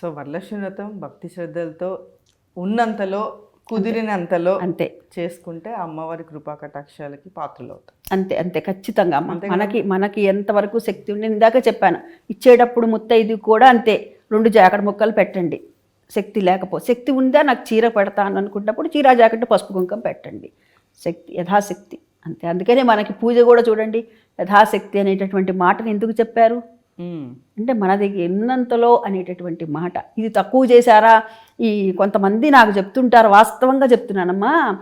So Varalakshmi వ్రతం భక్తి శ్రద్ధలతో ఉన్నంతలో కుదిరినంతలో అంతే. చేసుకుంటే అమ్మవారి కృపా కటాక్షాలకి పాత్రలు అవుతాం అంతే అంతే ఖచ్చితంగా అమ్మ. మనకి మనకి ఎంతవరకు శక్తి నేను ఇందాక చెప్పాను ఇచ్చేటప్పుడు ముత్తైదు కూడా అంతే. రెండు జాకెట్ ముక్కలు పెట్టండి. శక్తి లేకపో శక్తి ఉందా నాకు చీర పెడతాను అనుకున్నప్పుడు చీర జాకెట్ పసుపు కుంకం పెట్టండి. శక్తి యథాశక్తి. అంతే అందుకనే మనకి పూజ కూడా చూడండి యథాశక్తి అనేటటువంటి మాటను ఎందుకు చెప్పారు? అంటే మన దగ్గర ఎన్నంతలో అనేటటువంటి మాట. ఇది తక్కువ చేశారా? ఈ కొంతమంది నాకు చెప్తుంటారు వాస్తవంగా చెప్తున్నానమ్మా.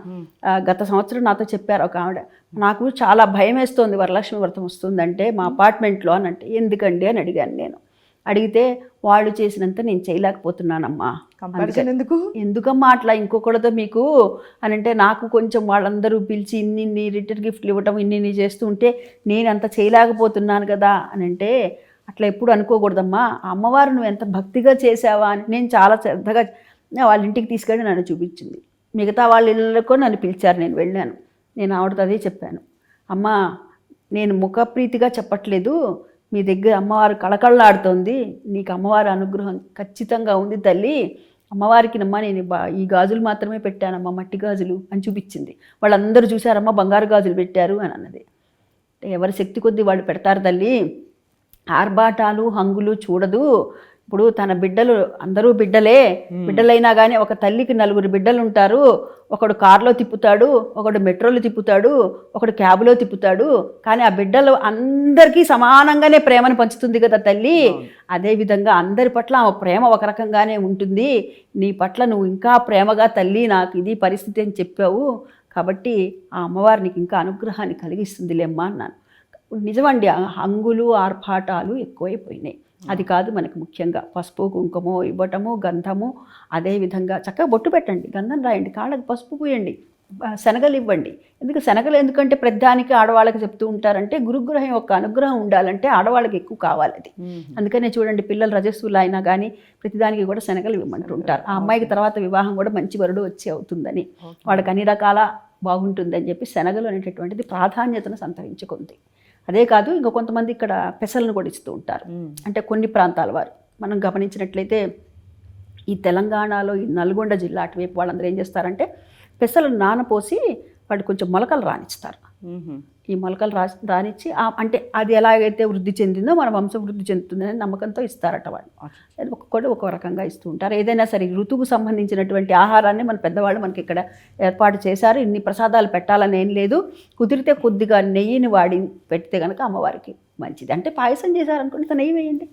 గత సంవత్సరం నాతో చెప్పారు ఒక ఆవిడ. నాకు చాలా భయం వేస్తోంది వరలక్ష్మి వ్రతం వస్తుందంటే మా అపార్ట్మెంట్లో అని అంటే ఎందుకండి అని అడిగాను నేను. అడిగితే వాళ్ళు చేసినంత నేను చేయలేకపోతున్నానమ్మా. ఎందుకు? ఎందుకమ్మా అట్లా ఇంకొకరితో మీకు? అని అంటే నాకు కొంచెం వాళ్ళందరూ పిలిచి ఇన్ని రిటర్న్ గిఫ్ట్లు ఇవ్వటం ఇన్ని ఇన్ని చేస్తూ ఉంటే నేను అంత చేయలేకపోతున్నాను కదా అని అంటే అట్లా ఎప్పుడు అనుకోకూడదమ్మా. అమ్మవారు నువ్వు ఎంత భక్తిగా చేసావా అని నేను చాలా శ్రద్ధగా వాళ్ళ ఇంటికి తీసుకెళ్ళి నన్ను చూపించింది. మిగతా వాళ్ళ ఇళ్ళకు నన్ను పిలిచారు నేను వెళ్ళాను. నేను ఆవిడతో అదే చెప్పాను. అమ్మా నేను ముఖప్రీతిగా చెప్పట్లేదు. మీ దగ్గర అమ్మవారు కళకళలాడుతోంది. నీకు అమ్మవారి అనుగ్రహం ఖచ్చితంగా ఉంది తల్లి. అమ్మవారికి నమ్మ నేను బా ఈ గాజులు మాత్రమే పెట్టానమ్మా మట్టి గాజులు అని చూపించింది. వాళ్ళందరూ చూశారమ్మా బంగారు గాజులు పెట్టారు అని అన్నది. ఎవరి శక్తి కొద్దీ వాళ్ళు పెడతారు తల్లి. ఆర్భాటాలు హంగులు చూడదు. ఇప్పుడు తన బిడ్డలు అందరూ బిడ్డలే. బిడ్డలైనా కానీ ఒక తల్లికి నలుగురు బిడ్డలు ఉంటారు ఒకడు కారులో తిప్పుతాడు ఒకడు మెట్రోలో తిప్పుతాడు ఒకడు క్యాబ్లో తిప్పుతాడు. కానీ ఆ బిడ్డలు అందరికీ సమానంగానే ప్రేమను పంచుతుంది కదా తల్లి. అదేవిధంగా అందరి పట్ల ఆ ప్రేమ ఒక రకంగానే ఉంటుంది. నీ పట్ల నువ్వు ఇంకా ప్రేమగా తల్లి నాకు ఇది పరిస్థితి అని చెప్పావు. కాబట్టి ఆ అమ్మవారు నీకు ఇంకా అనుగ్రహాన్ని కలిగిస్తుందిలేమ్మా అన్నాను. నిజమండి ఆ హంగులు ఆర్భాటాలు ఎక్కువైపోయినాయి. అది కాదు మనకు ముఖ్యంగా పసుపు కుంకుమ ఇవ్వటము గంధము అదేవిధంగా చక్కగా బొట్టు పెట్టండి గంధం రాయండి కాళ్ళకి పసుపు పూయండి శనగలు ఇవ్వండి. ఎందుకు శనగలు ఎందుకంటే ప్రతిదానికి ఆడవాళ్ళకి చెప్తూ ఉంటారంటే గురుగ్రహం యొక్క అనుగ్రహం ఉండాలంటే ఆడవాళ్ళకి ఎక్కువ కావాలి అది. అందుకనే చూడండి పిల్లలు రజస్సులు అయినా కానీ ప్రతిదానికి కూడా శనగలు ఇవ్వమంటుంటారు ఆ అమ్మాయికి తర్వాత వివాహం కూడా మంచి వరుడు వచ్చి అవుతుందని. వాళ్ళకి అన్ని రకాల బాగుంటుందని చెప్పి శనగలు అనేటటువంటిది ప్రాధాన్యతను సంతరించుకుంది. అదే కాదు ఇంకా కొంతమంది ఇక్కడ పెసలను కూడా ఇస్తూ ఉంటారు. అంటే కొన్ని ప్రాంతాల వారు. మనం గమనించినట్లయితే ఈ తెలంగాణలో ఈ నల్గొండ జిల్లా అటువైపు వాళ్ళందరూ ఏం చేస్తారంటే పెసలు నానపోసి వాటి కొంచెం మొలకలు రానిస్తారు ఈ మొలకలు రా రానిచ్చి అంటే అది ఎలాగైతే వృద్ధి చెందిందో మన వంశం వృద్ధి చెందుతుందనే నమ్మకంతో ఇస్తారట వాళ్ళు. అది ఒక్కొక్కటి ఒక్కో రకంగా ఇస్తూ ఉంటారు. ఏదైనా సరే ఋతువుకు సంబంధించినటువంటి ఆహారాన్ని మన పెద్దవాళ్ళు మనకి ఇక్కడ ఏర్పాటు చేశారు. ఇన్ని ప్రసాదాలు పెట్టాలని ఏం లేదు. కుదిరితే కొద్దిగా నెయ్యిని వాడి పెడితే కనుక అమ్మవారికి మంచిది. అంటే పాయసం చేశారనుకుంటే నెయ్యి వేయండి.